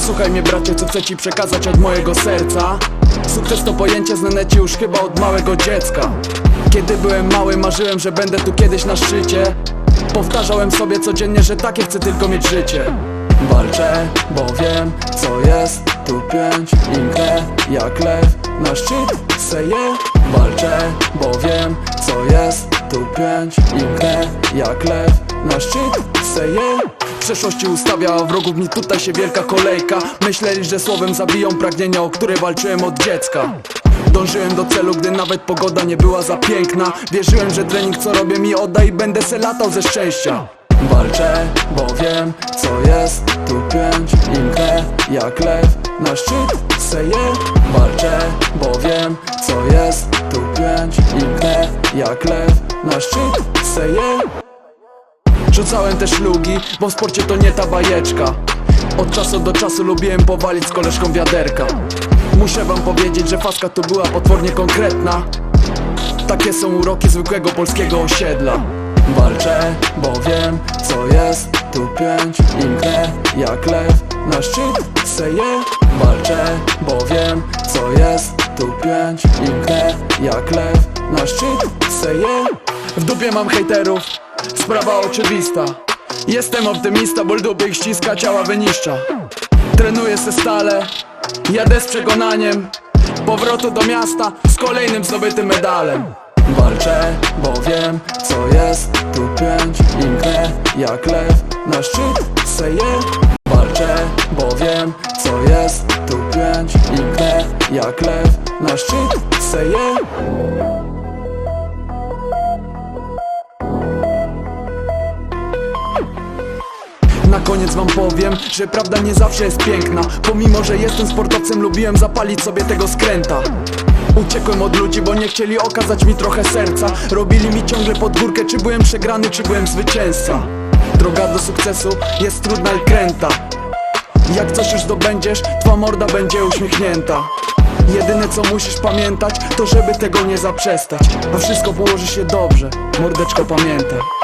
Posłuchaj mnie bracie, co chcę ci przekazać od mojego serca. Sukces to pojęcie znane ci już chyba od małego dziecka. Kiedy byłem mały marzyłem, że będę tu kiedyś na szczycie. Powtarzałem sobie codziennie, że takie chcę tylko mieć życie. Walczę, bo wiem co jest. Tu pięć Inkę jak lew. Na szczyt seję Walczę, bo wiem co jest. Tu pięć Inkę jak lew. Na szczyt seję w przeszłości ustawia, wrogów mi tutaj się wielka kolejka. Myśleli, że słowem zabiją pragnienia, o które walczyłem od dziecka. Dążyłem do celu, gdy nawet pogoda nie była za piękna. Wierzyłem, że trening co robię mi odda i będę se latał ze szczęścia. Walczę, bo wiem co jest. Tu pięć Inkę jak lew. Na szczyt seję Walczę, bo wiem co jest. Tu pięć Inkę jak lew. Na szczyt seję Rzucałem też lugi, bo w sporcie to nie ta bajeczka. Od czasu do czasu lubiłem powalić z koleżką wiaderka. Muszę wam powiedzieć, że faska tu była potwornie konkretna. Takie są uroki zwykłego polskiego osiedla. Walczę, bo wiem co jest. Tu pięć Inkę jak lew. Na szczyt seję Walczę, bo wiem co jest. Tu pięć Inkę jak lew. Na szczyt seję W dupie mam hejterów, sprawa oczywista. Jestem optymista, bo dupy ich ściska, ciała wyniszcza. Trenuję se stale, jadę z przekonaniem. Powrotu do miasta z kolejnym zdobytym medalem. Walczę, bo wiem co jest. Tu pięć Inkę jak lew na szczyt seję Walczę, bo wiem co jest. Tu pięć Inkę jak lew na szczyt seję Na koniec wam powiem, że prawda nie zawsze jest piękna. Pomimo, że jestem sportowcem, lubiłem zapalić sobie tego skręta. Uciekłem od ludzi, bo nie chcieli okazać mi trochę serca. Robili mi ciągle podgórkę, czy byłem przegrany, czy byłem zwycięzca. Droga do sukcesu jest trudna i kręta. Jak coś już zdobędziesz, twa morda będzie uśmiechnięta. Jedyne co musisz pamiętać, to żeby tego nie zaprzestać. A wszystko położy się dobrze, mordeczko pamiętaj